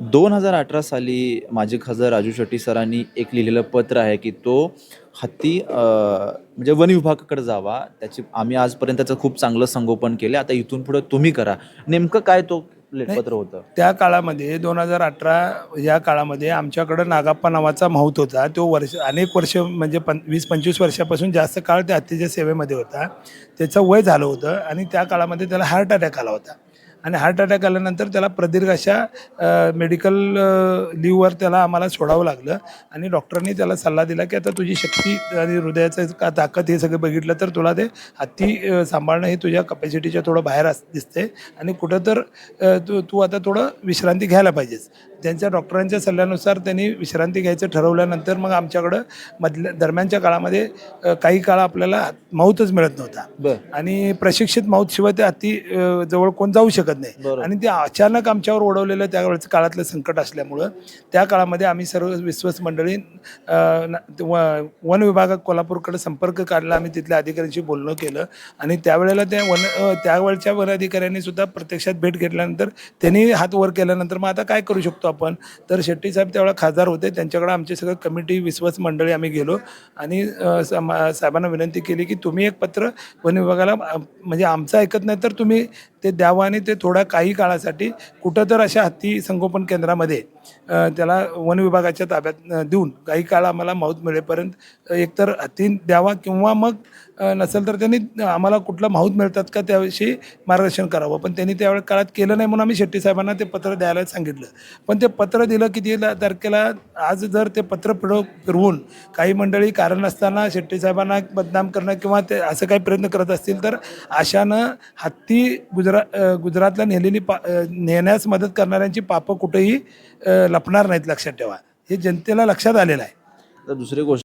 दोन हजार अठरा साली माजी खासदार राजू शेट्टी सरांनी एक लिहिलेलं पत्र आहे की तो हत्ती म्हणजे वन विभागाकडे जावा. त्याची आम्ही आजपर्यंत त्याचं खूप चांगलं संगोपन केलं. आता इथून पुढे तुम्ही करा. नेमकं काय तो पत्र होतं? त्या काळामध्ये दोन हजार अठरा या काळामध्ये आमच्याकडं नागाप्पा नावाचा माहूत होता. तो वर्ष अनेक वर्ष म्हणजे पं वीस पंचवीस वर्षापासून जास्त काळ त्या हत्तीच्या सेवेमध्ये होता. त्याचं वय झालं होतं आणि त्या काळामध्ये त्याला हार्ट अटॅक आला होता. आणि हार्ट अटॅक आल्यानंतर त्याला प्रदीर्घ अशा मेडिकल लिव्हवर त्याला आम्हाला सोडावं लागलं. आणि डॉक्टरांनी त्याला सल्ला दिला की आता तुझी शक्ती आणि हृदयाचं का ताकद हे सगळं बघितलं तर तुला ते हत्ती सांभाळणं हे तुझ्या कपॅसिटीच्या थोडं बाहेर अस दिसते आणि कुठं तर तू तू आता थोडं विश्रांती घ्यायला पाहिजेस. त्यांच्या डॉक्टरांच्या सल्ल्यानुसार त्यांनी विश्रांती घ्यायचं ठरवल्यानंतर मग आमच्याकडं मधल्या दरम्यानच्या काळामध्ये काही काळ आपल्याला माऊतच मिळत नव्हता. बरं. आणि प्रशिक्षित माऊत शिवाय ते हत्ती जवळ कोण जाऊ शकत नाही. बरोबर. आणि ते अचानक आमच्यावर ओढवलेलं त्यावेळेचं काळातलं संकट असल्यामुळं त्या काळामध्ये आम्ही सर्व विश्वास मंडळी वन विभागात कोल्हापूरकडे संपर्क काढला. आम्ही तिथल्या अधिकाऱ्यांशी बोलणं केलं. आणि त्यावेळेला त्या वन त्यावेळच्या वन अधिकाऱ्यांनी सुद्धा प्रत्यक्षात भेट घेतल्यानंतर त्यांनी हात वर केल्यानंतर मग आता काय करू शकतो आपण? तर शेट्टी साहेब त्यावेळेला खासदार होते. त्यांच्याकडे आमचे सगळं कमिटी विश्वास मंडळी आम्ही गेलो. आणि साहेबांना विनंती केली की तुम्ही एक पत्र वन विभागाला म्हणजे आमचं ऐकत नाही तर तुम्ही ते द्यावं आणि ते थोड्या काही काळासाठी कुठं तर अशा हत्ती संगोपन केंद्रामध्ये त्याला वन विभागाच्या ताब्यात देऊन काही काळ आम्हाला माऊत मिळेपर्यंत एकतर हत्ती द्यावा किंवा मग नसेल तर त्यांनी आम्हाला कुठला माऊत मिळतात का त्याविषयी मार्गदर्शन करावं. पण त्यांनी त्यावेळेस काळात केलं नाही म्हणून आम्ही शेट्टी साहेबांना ते पत्र द्यायला सांगितलं. पण ते पत्र दिलं किती तारखेला आज जर ते पत्र फिरव फिरवून काही मंडळी कारण नसताना शेट्टी साहेबांना बदनाम करणं किंवा ते असं काही प्रयत्न करत असतील तर अशानं हत्ती गुजरा गुजरातला नेलेली पा नेण्यास मदत करणाऱ्यांची पापं कुठेही लपणार नाहीत लक्षात ठेवा. हे जनतेला लक्षात आलेलं आहे. दुसरी गोष्ट